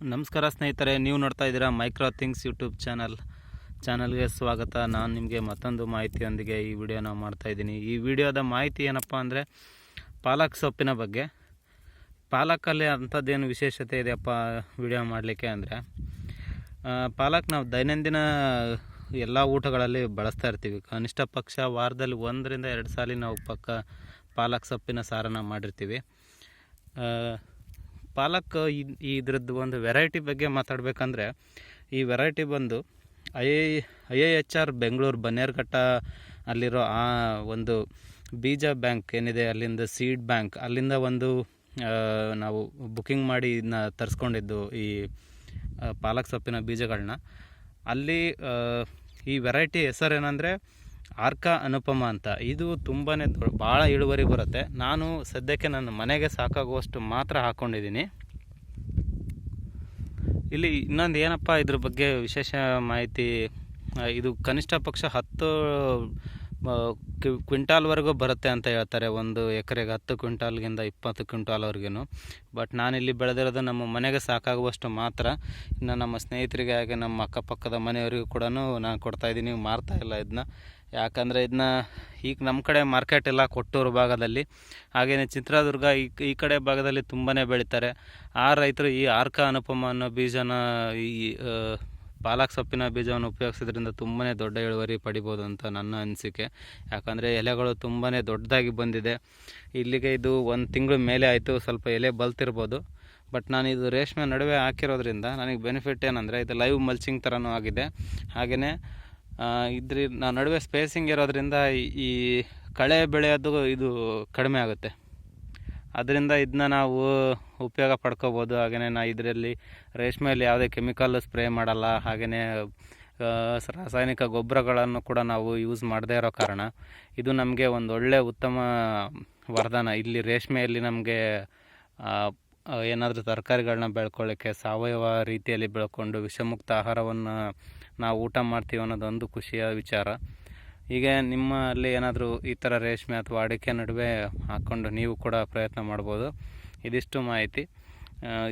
ನಮಸ್ಕಾರ ಸ್ನೇಹಿತರೆ, ನೀವು ನೋಡ್ತಾ ಇದ್ದೀರಾ ಮೈಕ್ರೋ ಥಿಂಗ್ಸ್ ಯೂಟ್ಯೂಬ್ ಚಾನಲ್. ಚಾನಲ್ಗೆ ಸ್ವಾಗತ. ನಾನು ನಿಮಗೆ ಮತ್ತೊಂದು ಮಾಹಿತಿಯೊಂದಿಗೆ ಈ ವಿಡಿಯೋನ ಮಾಡ್ತಾಯಿದ್ದೀನಿ ಈ ವಿಡಿಯೋದ ಮಾಹಿತಿ ಏನಪ್ಪ ಅಂದರೆ, ಪಾಲಕ್ ಸೊಪ್ಪಿನ ಬಗ್ಗೆ. ಪಾಲಕಲ್ಲಿ ಅಂಥದ್ದೇನು ವಿಶೇಷತೆ ಇದೆಯಪ್ಪ ವಿಡಿಯೋ ಮಾಡಲಿಕ್ಕೆ ಅಂದರೆ ಪಾಲಕ್ ನಾವು ದೈನಂದಿನ ಎಲ್ಲ ಊಟಗಳಲ್ಲಿ ಬಳಸ್ತಾ ಇರ್ತೀವಿ. ಕನಿಷ್ಠ ಪಕ್ಷ ವಾರದಲ್ಲಿ ಒಂದರಿಂದ ಎರಡು ಸಾರಿ ನಾವು ಪಕ್ಕ ಪಾಲಕ್ ಸೊಪ್ಪಿನ ಸಾರನ್ನು ಮಾಡಿರ್ತೀವಿ. ಪಾಲಕ್ ಈ ಇದ್ರದ್ದು ಒಂದು ವೆರೈಟಿ ಬಗ್ಗೆ ಮಾತಾಡಬೇಕಂದ್ರೆ, ಈ ವೆರೈಟಿ ಬಂದು I I H R Bengaluru Bannerghatta ಅಲ್ಲಿರೋ ಆ ಒಂದು ಬೀಜ ಬ್ಯಾಂಕ್ ಏನಿದೆ, ಅಲ್ಲಿಂದ ಸೀಡ್ ಬ್ಯಾಂಕ್ ಅಲ್ಲಿಂದ ಒಂದು ನಾವು ಬುಕ್ಕಿಂಗ್ ಮಾಡಿ ಇದನ್ನ ತರಿಸ್ಕೊಂಡಿದ್ದು ಈ ಪಾಲಕ್ ಸೊಪ್ಪಿನ ಬೀಜಗಳನ್ನ ಅಲ್ಲಿ ಈ ವೆರೈಟಿ ಹೆಸರೇನೆಂದರೆ ಆರ್ಕ ಅನುಪಮ ಅಂತ. ಇದು ತುಂಬಾ ಭಾಳ ಇಳುವರಿ ಬರುತ್ತೆ. ನಾನು ಸದ್ಯಕ್ಕೆ ನನ್ನ ಮನೆಗೆ ಸಾಕಾಗುವಷ್ಟು ಮಾತ್ರ ಹಾಕ್ಕೊಂಡಿದ್ದೀನಿ ಇಲ್ಲಿ ಇನ್ನೊಂದು ಏನಪ್ಪ ಇದ್ರ ಬಗ್ಗೆ ವಿಶೇಷ ಮಾಹಿತಿ? ಇದು ಕನಿಷ್ಠ ಪಕ್ಷ ಹತ್ತು ಕ್ವಿಂಟಾಲ್ವರೆಗೂ ಬರುತ್ತೆ ಅಂತ ಹೇಳ್ತಾರೆ. ಒಂದು ಎಕರೆಗೆ ಹತ್ತು ಕ್ವಿಂಟಾಲ್ಗಿಂತ ಇಪ್ಪತ್ತು ಕ್ವಿಂಟಾಲ್ವರೆಗೂ ಬಟ್ ನಾನಿಲ್ಲಿ ಬೆಳೆದಿರೋದು ನಮ್ಮ ಮನೆಗೆ ಸಾಕಾಗುವಷ್ಟು ಮಾತ್ರ. ಇನ್ನು ನಮ್ಮ ಸ್ನೇಹಿತರಿಗೆ ಹಾಗೆ ನಮ್ಮ ಅಕ್ಕಪಕ್ಕದ ಮನೆಯವರಿಗೂ ಕೂಡ ನಾನು ಕೊಡ್ತಾಯಿದ್ದೀನಿ ಮಾರ್ತಾ ಇಲ್ಲ ಇದನ್ನ ಯಾಕಂದರೆ ಇದನ್ನ ಈಗ ನಮ್ಮ ಕಡೆ ಮಾರ್ಕೆಟ್ ಎಲ್ಲ ಕೊಟ್ಟೂರು ಭಾಗದಲ್ಲಿ. ಹಾಗೆಯೇ ಚಿತ್ರದುರ್ಗ ಈ ಈ ಕಡೆ ಭಾಗದಲ್ಲಿ ತುಂಬಾ ಬೆಳೀತಾರೆ. ಆ ರೈತರು ಈ ಆರ್ಕ ಅನುಪಮ ಅನ್ನೋ ಬೀಜನ ಈ ಪಾಲಕ್ ಸೊಪ್ಪಿನ ಬೀಜವನ್ನು ಉಪಯೋಗಿಸೋದ್ರಿಂದ ತುಂಬಾ ದೊಡ್ಡ ಇಳುವರಿ ಪಡಿಬೋದು ಅಂತ ನನ್ನ ಅನಿಸಿಕೆ. ಯಾಕಂದರೆ ಎಲೆಗಳು ತುಂಬಾ ದೊಡ್ಡದಾಗಿ ಬಂದಿದೆ. ಇಲ್ಲಿಗೆ ಇದು ಒಂದು ತಿಂಗಳು ಮೇಲೆ ಆಯಿತು, ಸ್ವಲ್ಪ ಎಲೆ ಬಲ್ತಿರ್ಬೋದು. ಬಟ್ ನಾನು ಇದು ರೇಷ್ಮೆ ನಡುವೆ ಹಾಕಿರೋದ್ರಿಂದ ನನಗೆ ಬೆನಿಫಿಟ್ ಏನಂದರೆ ಇದು ಲೈವ್ ಮಲ್ಚಿಂಗ್ ಥರನೂ ಆಗಿದೆ. ಹಾಗೆಯೇ ಇದ್ರ ನಡುವೆ ಸ್ಪೇಸಿಂಗ್ ಇರೋದ್ರಿಂದ ಈ ಕಳೆ ಬೆಳೆಯೋದು ಇದು ಕಡಿಮೆ ಆಗುತ್ತೆ. ಅದರಿಂದ ಇದನ್ನ ನಾವು ಉಪಯೋಗ ಪಡ್ಕೋಬೋದು. ಹಾಗೆಯೇ ನಾ ಇದರಲ್ಲಿ ರೇಷ್ಮೆಯಲ್ಲಿ ಯಾವುದೇ ಕೆಮಿಕಲ್ ಸ್ಪ್ರೇ ಮಾಡಲ್ಲ. ಹಾಗೆಯೇ ರಾಸಾಯನಿಕ ಗೊಬ್ಬರಗಳನ್ನು ಕೂಡ ನಾವು ಯೂಸ್ ಮಾಡದೇ ಇರೋ ಕಾರಣ ಇದು ನಮಗೆ ಒಂದು ಒಳ್ಳೆಯ ಉತ್ತಮ ವರದಾನ. ಇಲ್ಲಿ ರೇಷ್ಮೆಯಲ್ಲಿ ನಮಗೆ ಏನಾದರೂ ತರಕಾರಿಗಳನ್ನ ಬೆಳ್ಕೊಳ್ಳೋಕ್ಕೆ, ಸಾವಯವ ರೀತಿಯಲ್ಲಿ ಬೆಳ್ಕೊಂಡು ವಿಷಮುಕ್ತ ಆಹಾರವನ್ನು ನಾವು ಊಟ ಮಾಡ್ತೀವಿ ಅನ್ನೋದೊಂದು ಖುಷಿಯ ವಿಚಾರ. ಹೀಗೆ ನಿಮ್ಮಲ್ಲಿ ಏನಾದರೂ ಈ ಥರ ರೇಷ್ಮೆ ಅಥವಾ ಅಡಿಕೆ ನಡುವೆ ಹಾಕ್ಕೊಂಡು ನೀವು ಕೂಡ ಪ್ರಯತ್ನ ಮಾಡ್ಬೋದು. ಇದಿಷ್ಟು ಮಾಹಿತಿ.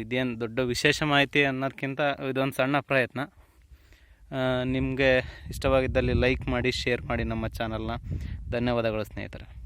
ಇದೇನು ದೊಡ್ಡ ವಿಶೇಷ ಮಾಹಿತಿ ಅನ್ನೋದಕ್ಕಿಂತ ಇದೊಂದು ಸಣ್ಣ ಪ್ರಯತ್ನ. ನಿಮಗೆ ಇಷ್ಟವಾಗಿದ್ದಲ್ಲಿ ಲೈಕ್ ಮಾಡಿ, ಶೇರ್ ಮಾಡಿ ನಮ್ಮ ಚಾನಲ್ನ. ಧನ್ಯವಾದಗಳು ಸ್ನೇಹಿತರೆ.